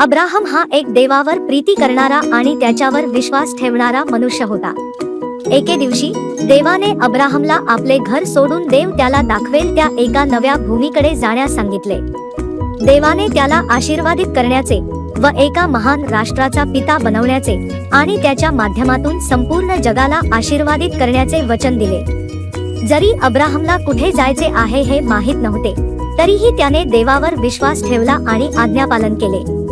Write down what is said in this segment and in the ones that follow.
Abraham हा एक देवावर प्रीती करणारा आणि त्याच्यावर विश्वास ठेवणारा मनुष्य होता. एके दिवशी देवाने अब्राहमला आपले घर सोडून देव त्याला दाखवेल त्या एका नव्या भूमीकडे जाण्यास सांगितले. देवाने त्याला आशीर्वादित करण्याचे व एका महान राष्ट्राचा पिता बनवण्याचे आणि त्याच्या माध्यमातून संपूर्ण जगाला आशीर्वादित करण्याचे वचन दिले. जरी अब्राहमला कुठे जायचे आहे हे माहीत नव्हते तरीही त्याने देवावर विश्वास ठेवला आणि आज्ञापालन केले.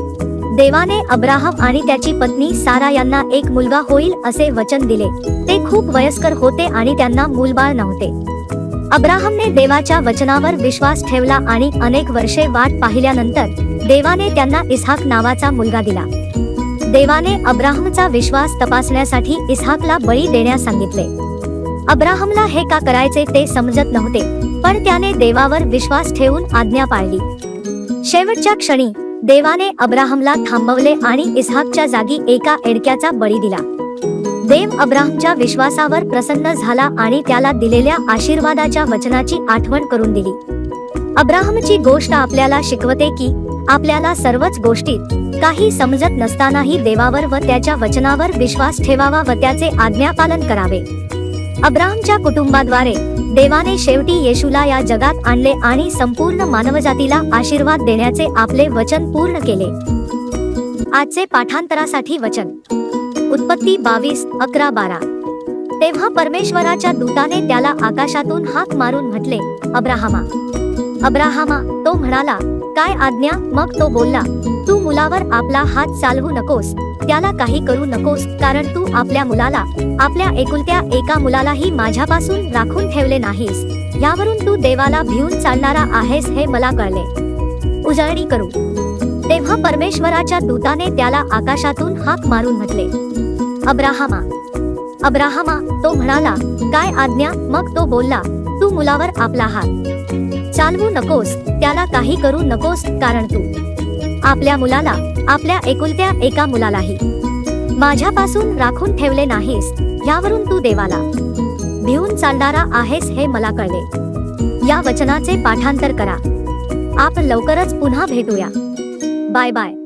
देवाने अब्राहम आणि त्याची पत्नी सारा यांना एक मुलगा होईल असे वचन दिले. ते खूप वयस्कर होते आणि त्यांना मूलबाळ नव्हते. अब्राहमने देवाच्या वचनावर विश्वास ठेवला आणि अनेक वर्षे वाट पाहिल्यानंतर देवाने त्यांना इस्हाक नावाचा मुलगा दिला. देवाने अब्राहमचा विश्वास तपासण्यासाठी इस्हाकला बळी देण्यास सांगितले. अब्राहमला हे का करायचे ते समजत नव्हते पण त्याने देवावर विश्वास ठेवून आज्ञा पाळली. शेवटच्या क्षणी देवाने अब्राहमला थांबवले आणि इस्हाकच्या जागी एका एडक्याचा बळी दिला. देव अब्राहमच्या विश्वासावर प्रसन्न झाला आणि त्याला दिलेल्या आशीर्वादाच्या वचनाची आठवण करून दिली. अब्राहमची गोष्ट आपल्याला शिकवते की आपल्याला सर्वच गोष्टीत काही समजत नसतानाही देवावर व त्याच्या वचनावर विश्वास ठेवावा व त्याचे आज्ञापालन करावे. अब्राहमच्या कुटुंबाद्वारे देवाने शेवटी येशूला या जगात आणले आणि संपूर्ण मानवजातीला आशीर्वाद देण्याचे आपले वचन पूर्ण केले. आजचे पाठांतरासाठी वचन. उत्पत्ती बावीस अकरा बारा. तेव्हा परमेश्वराच्या दूताने त्याला आकाशातून हाक मारून म्हटले अब्राहमा. अब्राहमा तो म्हणाला काय आज्ञा? मग तो बोलला तू मुलावर आपला हात चालवू नकोस. त्याला काही करू नकोस कारण तू आपल्या मुलाला आपल्या एकुलत्या एका मुलालाही माझ्यापासून राखून ठेवले नाहीस. यावरून तू देवाला भिवून चालणारा आहेस हे मला कळले. उजळणी करू. तेव्हा परमेश्वराच्या दूताने त्याला आकाशातून हाक मारून म्हटले. अब्राहमा. अब्राहमा तो म्हणाला काय आज्ञा? मग तो बोलला तू मुलावर आपला हात. चालवू नकोस त्याला काही करू नकोस कारण तू. आपल्या मुलाला आपल्या एकुलत्या एका मुलालाही. माझ्यापासून राखून ठेवले नाहीस. यावरून तू देवाला भिवून चालणारा आहेस हे मला कळले. या वचनाचे पाठांतर करा. आपण लवकरच पुन्हा भेटूया. Bye bye.